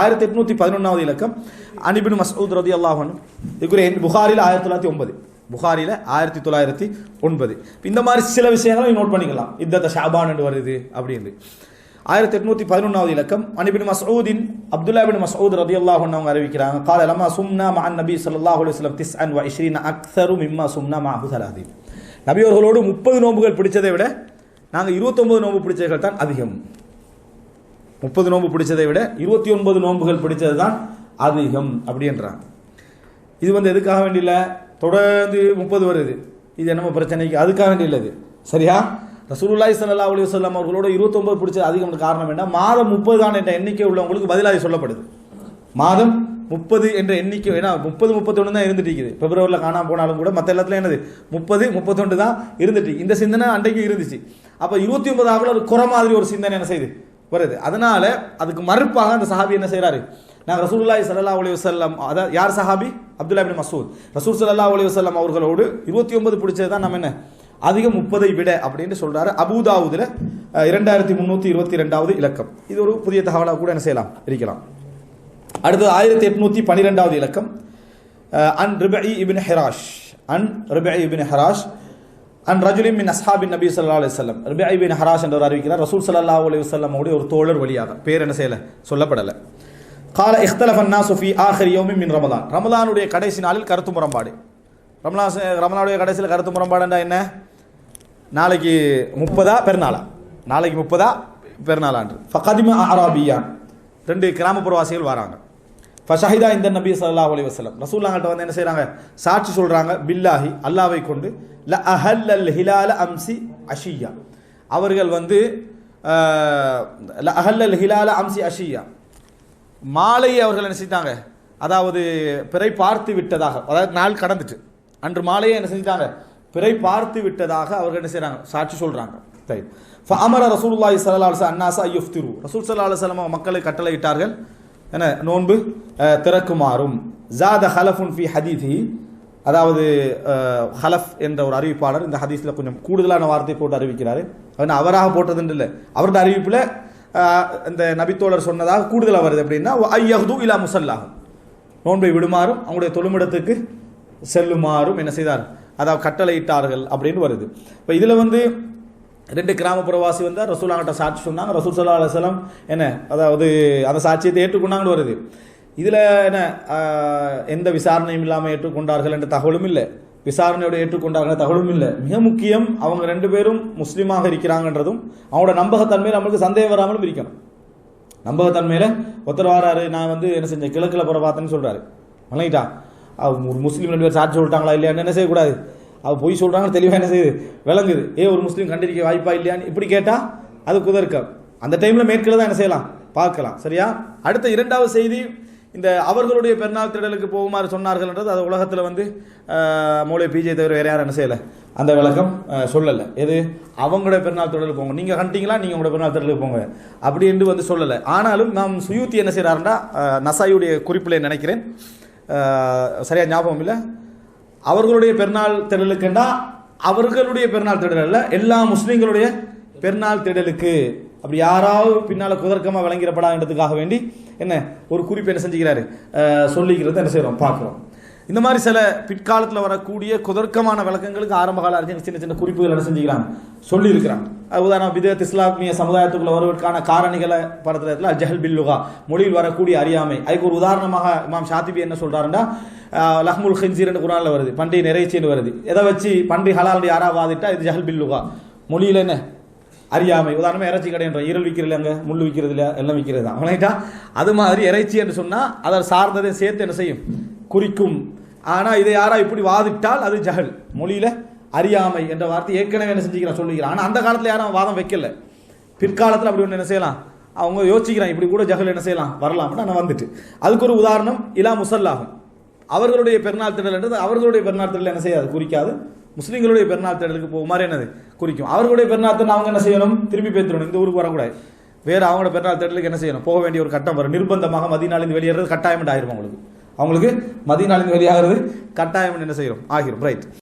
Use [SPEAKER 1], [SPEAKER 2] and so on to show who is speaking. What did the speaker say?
[SPEAKER 1] ஆயிரத்தி எட்நூத்தி பதினொன்றாவது இலக்கம். அனிபின் மசூத் ரதி அல்லாஹன் இதுக்குரிய புகாரில் ஆயிரத்தி தொள்ளாயிரத்தி ஒன்பது. புகாரில ஆயிரத்தி தொள்ளாயிரத்தி ஒன்பது. இந்த மாதிரி சில விஷயங்களும் நோட் பண்ணிக்கலாம். இந்த ஷாபான் என்று வருது அப்படின்னு ஆயிரத்தி எட்நூத்தி பதினொன்றாவது இலக்கம். அனிபின் மசூதின் அப்துல்லா பின் மசூத் ரதி அல்லாஹன் அவங்க அறிவிக்கிறாங்க. கால லமா சும்னா மஹன் நபி ஸல்லல்லாஹு அலுவலம் திஸ் அன் வ இஷ்ரீன அக்ஸரு மிம்மா சும்னா மா அபு நபி அவர்களோடு முப்பது நோன்புகள் பிடிச்சதை விட நாங்கள் இருபத்தொன்பது நோன்பு பிடிச்சவர்கள் தான் அதிகம். முப்பது நோன்பு பிடிச்சதை விட இருபத்தி ஒன்பது நோன்புகள் பிடிச்சது தான் அதிகம் அப்படின்றாங்க இது வந்து எதுக்காக வேண்டியில்ல? தொடர்ந்து முப்பது வருது. இது என்னமோ பிரச்சனைக்கு அதுக்காக வேண்டி இல்லை இது சரியா? ரசூலுல்லாஹி சல்லா அலி வஸல்லம் அவர்களோட 29 பிடிச்சது அதிகம் காரணம் என்ன? மாதம் முப்பது தான் என்ற எண்ணிக்கை உள்ளவங்களுக்கு பதிலாக சொல்லப்படுது. மாதம் முப்பது என்ற எண்ணிக்கை ஏன்னா முப்பது முப்பத்தொன்று தான் இருந்துட்டு இருக்குது. பிப்ரவரியில் காணாமல் போனாலும் கூட மற்ற எல்லாத்துலையும் என்னது? முப்பது முப்பத்தொன்று தான் இருந்துட்டு. இந்த சிந்தனை அன்றைக்கு இருந்துச்சு. அப்போ இருபத்தி ஒன்பது ஆகல ஒரு குறை மாதிரி ஒரு சிந்தனை என்ன செய்யுது வருது அதனால அதுக்கு மறுப்பாக அந்த சஹாபி என்ன செய்கிறாரு நாங்கள் ரசூல்லாய் சல்லா அலி வசல்லம் அதாவது யார் சஹாபி? அப்துல்லா இப்னு மசூத். ரசூல் சல்லா அலி வசல்லம் அவர்களோடு இருபத்தி ஒன்பது பிடிச்சது தான் நம்ம என்ன? அதிகம் முப்பதை விட அப்படின்னு சொல்றாரு அபூதாவுதுல இரண்டாயிரத்தி முந்நூற்றி இருபத்தி ரெண்டாவது இலக்கம். இது ஒரு புதிய தகவலாக கூட என்ன செய்யலாம்? இருக்கலாம். அடுத்தது ஆயிரத்தி எட்நூத்தி பன்னிரெண்டாவது இலக்கம். அன் ரிபி இபின் ஹெராஷ். அன் ரிபி இபின் ஹெராஷ். அண்ட் ரஜுலிம் மின் அஸ்ஹாபின் நபி சொல்லா அலிஸ்லம் ரபிஐ பின் ஹராஷ் என்றவர் அறிவிக்கிறார். ரசூல் சல்லா அலி வல்லமுடைய ஒரு தோழர் வழியாக. பேர் என்ன செய்யலை? சொல்லப்படலை. கால இஹ்தலஃபன்னா சுஃபி ஆஹர் யோமி மின் ரமதான் ரமதானுடைய கடைசி நாளில் கருத்து முரம்பாடு ரமலா ரமலானுடைய கடைசியில் கருத்து முரம்பாடுண்டா என்ன? நாளைக்கு முப்பதா பெருநாளா? நாளைக்கு முப்பதா பெருநாளான்று. ஃபகதிம அராபியான் ரெண்டு கிராமப்புறவாசிகள் வராங்க. ஃபஷஹிதா இந்த நபி சல்லா அலி வசலம் ரசூலுல்லாஹ்ட்ட வந்து என்ன செய்கிறாங்க சாட்சி சொல்கிறாங்க பில்லாஹி அல்லாவை கொண்டு ல அஹல் அல் ஹிலால அம்சி அஷியா அவர்கள் வந்து ல ல அஹல்லல் ஹிலால அம்சி அஷியா மாலையை அவர்கள் என்ன செஞ்சிட்டாங்க? அதாவது பிறை பார்த்து விட்டதாக அதாவது நாள் கடந்துட்டு. அன்று மாலையை என்ன செஞ்சிட்டாங்க? பிறை பார்த்து விட்டதாக அவர்கள் என்ன செய்கிறாங்க சாட்சி சொல்கிறாங்க சரி ஃபஅமர ரசூலுல்லாஹி ஸல்லல்லாஹு அலைஹி வஸல்லம் அன்னாஸ அய்யுஃப்திரு ரசூல் சல்லா அலைஹி மக்களை கட்டளையிட்டார்கள். என்ன நோன்பு திறக்குமாறும். ஜாத ஹலஃபுன் ஃபி ஹதீதி அதாவது ஹலஃப் என்ற ஒரு அறிவிப்பாளர் இந்த ஹதீஸில் கொஞ்சம் கூடுதலான வார்த்தை போட்டு அறிவிக்கிறாரு. அவன் அவராக போட்டதுன்னு இல்லை. அவருடைய அறிவிப்பில் இந்த நபித்தோழர் சொன்னதாக கூடுதலாக வருது அப்படின்னா ஐயஹ்து இலா முசல்லாகும் நோன்பை விடுமாறும் அவங்களுடைய தொழுமிடத்துக்கு செல்லுமாறும் என்ன செய்தார்? அதாவது கட்டளையிட்டார்கள் அப்படின்னு வருது. இப்போ இதில் வந்து ரெண்டு கிராமப்புறவாசி வந்தால் ரசூலாங்கிட்ட சாட்சி சொன்னாங்க. ரசூல் சல்லா அலுவலம் என்ன அதாவது அந்த சாட்சியத்தை ஏற்றுக்கொண்டாங்கன்னு வருது. இதில் என்ன எந்த விசாரணையும் இல்லாமல் ஏற்றுக்கொண்டார்கள் என்ற தகவலும் இல்லை. விசாரணையோட ஏற்றுக்கொண்டார்கள் தகவலும் இல்லை. மிக முக்கியம் அவங்க ரெண்டு பேரும் முஸ்லீமாக இருக்கிறாங்கன்றதும் அவங்களோட நம்பகத்தன்மையில் நம்மளுக்கு சந்தேகம் வராமலும் இருக்கணும். நம்பகத்தன்மையில் ஒருத்தர் வராரு நான் வந்து என்ன செஞ்சேன் கிழக்கில் புற பார்த்தேன்னு சொல்கிறாரு வணங்கிட்டா ஒரு முஸ்லீம் ரெண்டு பேர் சாட்சி சொல்லிட்டாங்களா இல்லையான்னு என்ன செய்யக்கூடாது? அது பொய் சொல்கிறாங்கன்னு தெளிவாக என்ன செய்யுது? விளங்குது. ஏ ஒரு முஸ்லீம் கண்டிருக்க வாய்ப்பா இல்லையான்னு இப்படி கேட்டால் அது குதர்க்க அந்த டைமில் மேற்கில் தான் என்ன செய்யலாம்? பார்க்கலாம். சரியா? அடுத்த இரண்டாவது செய்தி இந்த அவர்களுடைய பெருநாள் திடலுக்கு போகுமாறு சொன்னார்கள்ன்றது அது உலகத்தில் வந்து மூளை பிஜே தவிர வேற யாரும் என்ன செய்யலை. அந்த விளக்கம் சொல்லலை. எது? அவங்களுடைய பெருநாள் திடலுக்கு போங்க. நீங்கள் கண்டிங்களா? நீங்கள் உங்களோட பெருநாள் திடலுக்கு போங்க. அப்படி என்று வந்து சொல்லலை. ஆனாலும் நாம் சுயூத்தி என்ன செய்கிறாருன்னா நசாயுடைய குறிப்பில் நினைக்கிறேன். சரியாக ஞாபகம் இல்லை? அவர்களுடைய பெருநாள் திடலுக்குண்டா? அவர்களுடைய பெருநாள் திடல் அல்ல எல்லா முஸ்லீம்களுடைய பெருநாள் திடலுக்கு. அப்படி யாராவது பின்னால் குதர்க்கமாக விளங்கிடப்படாதுன்றதுக்காக வேண்டி என்ன ஒரு குறிப்பு என்ன செஞ்சுக்கிறாரு? சொல்லிக்கிறது என்ன செய்கிறோம் பார்க்குறோம். இந்த மாதிரி சில பிற்காலத்தில் வரக்கூடிய குதர்க்கமான விளக்கங்களுக்கு ஆரம்ப கால அறிஞர்கள் சின்ன சின்ன குறிப்புகள் என்ன செஞ்சுக்கிறாங்க? சொல்லியிருக்கிறாங்க. உதாரணம் விதத் இஸ்லாமிய சமுதாயத்துக்குள்ள வருவதற்கான காரணிகளை படத்துல ஜஹல் பில்லுகா மொழியில் வரக்கூடிய அறியாமை. அதுக்கு ஒரு உதாரணமாக இமாம் ஷாத்திபி என்ன சொல்றாருன்னா லஹ்முல் ஹின்சீர்னு குரானில் வருது. பண்டி நிறைச்சின்னு வருது. எதை வச்சு பண்டி ஹலால் யாராக வாதிட்டா? இது ஜஹல் பில்லுகா மொழியில் என்ன? அறியாமை. உதாரணமாக இறைச்சி கடைன்ற ஈரல் விற்கிறது அங்கே? முள் விற்கிறது இல்லை எல்லாம் விற்கிறது தான் அது மாதிரி இறைச்சி என்று சொன்னால் அதை சார்ந்ததை சேர்த்து என்ன செய்யும்? குறிக்கும். ஆனால் இதை யாரா இப்படி வாதிட்டால் அது ஜஹல். மொழியில் அறியாமை என்ற வார்த்தை ஏற்கனவே என்ன செஞ்சுக்கிறான் சொல்லிக்கிறான். ஆனால் அந்த காலத்தில் யாரும் வாதம் வைக்கல. பிற்காலத்தில் அப்படி ஒன்று என்ன செய்யலாம்? அவங்க யோசிக்கிறான் இப்படி கூட ஜஹல் என்ன செய்யலாம்? வரலாம் நான் வந்துட்டு. அதுக்கு ஒரு உதாரணம் இலா முசல்லாகும் அவர்களுடைய பெருநாள் திடல் என்றது அவர்களுடைய பெருநாள் திடல் என்ன செய்யாது? குறிக்காது. முஸ்லீம்களுடைய பெருநாள் திடலுக்கு போகுமாறு என்னது? குறிக்கும். அவர்களுடைய பெருநாள் திடல் அவங்க என்ன செய்யணும்? திரும்பி பேத்துடணும். இந்த ஊருக்கு வரக்கூடாது. வேற அவங்களோட பெருநாள் திடலுக்கு என்ன செய்யணும்? போக வேண்டிய ஒரு கட்டம் வரும். நிர்பந்தமாக மதினாலிருந்து வெளியேறது கட்டாயம் ஆயிரும் அவங்களுக்கு மதிய நாளின் வெளியாகிறது கட்டாயம் என்ன செய்யணும் ஆகிரும் ரைட்